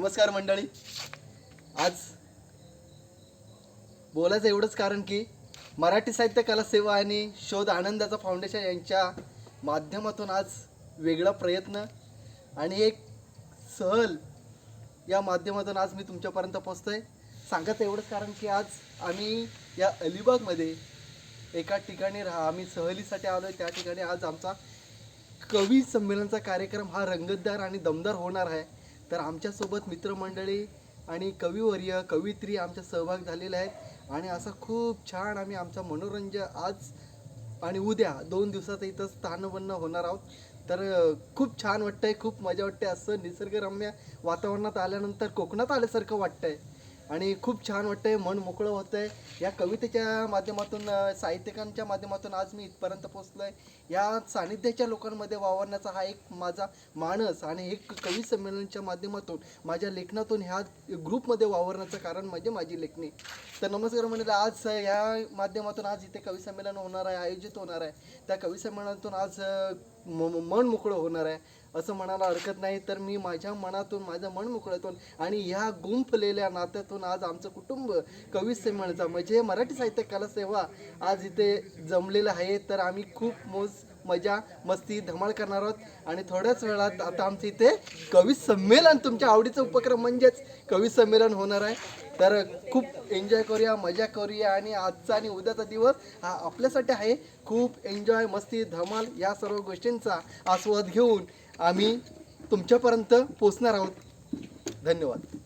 नमस्कार मंडळी. आज बोलायचं एवढंच कारण की मराठी साहित्य कला सेवा आणि शोध आनंदाचा फाउंडेशन यांच्या माध्यमातून आज वेगळा प्रयत्न आणि एक सहल या माध्यमातून आज मी तुमच्यापर्यंत पोचतोय सांगत एवढंच कारण की आज आम्ही या अलिबागमध्ये एका ठिकाणी राहा. आम्ही सहलीसाठी आलो आहे त्या ठिकाणी आज आमचा कवी संमेलनचा कार्यक्रम हा रंगतदार आणि दमदार होणार आहे. तर आमच्यासोबत मित्रमंडळी आणि कविवर्य कवित्री आमच्या सहभाग झालेल्या आहेत. आणि असं खूप छान आम्ही आमचा मनोरंजन आज आणि उद्या दोन दिवसात इथं स्थानबन्न होणार आहोत. तर खूप छान वाटतंय खूप मजा वाटते असं निसर्गरम्य वातावरणात आल्यानंतर कोकणात आल्यासारखं वाटतंय. आणि खूप छान वाटतंय मन मोकळं होतंय. या कवितेच्या माध्यमातून साहित्यिकांच्या माध्यमातून आज मी इथपर्यंत पोचलोय या सानिध्याच्या लोकांमध्ये वावरण्याचा हा एक माझा मानस आणि एक कवी संमेलनाच्या माध्यमातून माझ्या लेखनातून ह्या ग्रुपमध्ये वावरण्याचं कारण म्हणजे माझी लेखणी. तर नमस्कार म्हणजे आज ह्या माध्यमातून आज इथे कवी संमेलन होणार आहे आयोजित होणार आहे. त्या कवी संमेलनातून आज म- मन मोकळं होणार आहे. असं म्हणायला हरकत नाही तर मी माझ्या मनातून माझं मन मोकळ्यातून आणि ह्या गुंफलेल्या नात्यातून आज आमचं कुटुंब कवी संमेलनाचा म्हणजे मराठी साहित्य कला सेवा आज इथे जमलेलं आहे. तर आम्ही खूप मोज मजा मस्ती धमाल करणार आहोत. आणि थोड्याच वेळात आता आमचं इथे कवी संमेलन तुमच्या आवडीचा उपक्रम म्हणजेच कवी संमेलन होणार आहे. तर खूप एन्जॉय करूया मजा करूया. आणि आजचा आणि उद्याचा दिवस हा आपल्यासाठी आहे. खूप एन्जॉय मस्ती धमाल या सर्व गोष्टींचा आस्वाद घेऊन आम्ही तुमच्यापर्यंत पोचणार आहोत. धन्यवाद.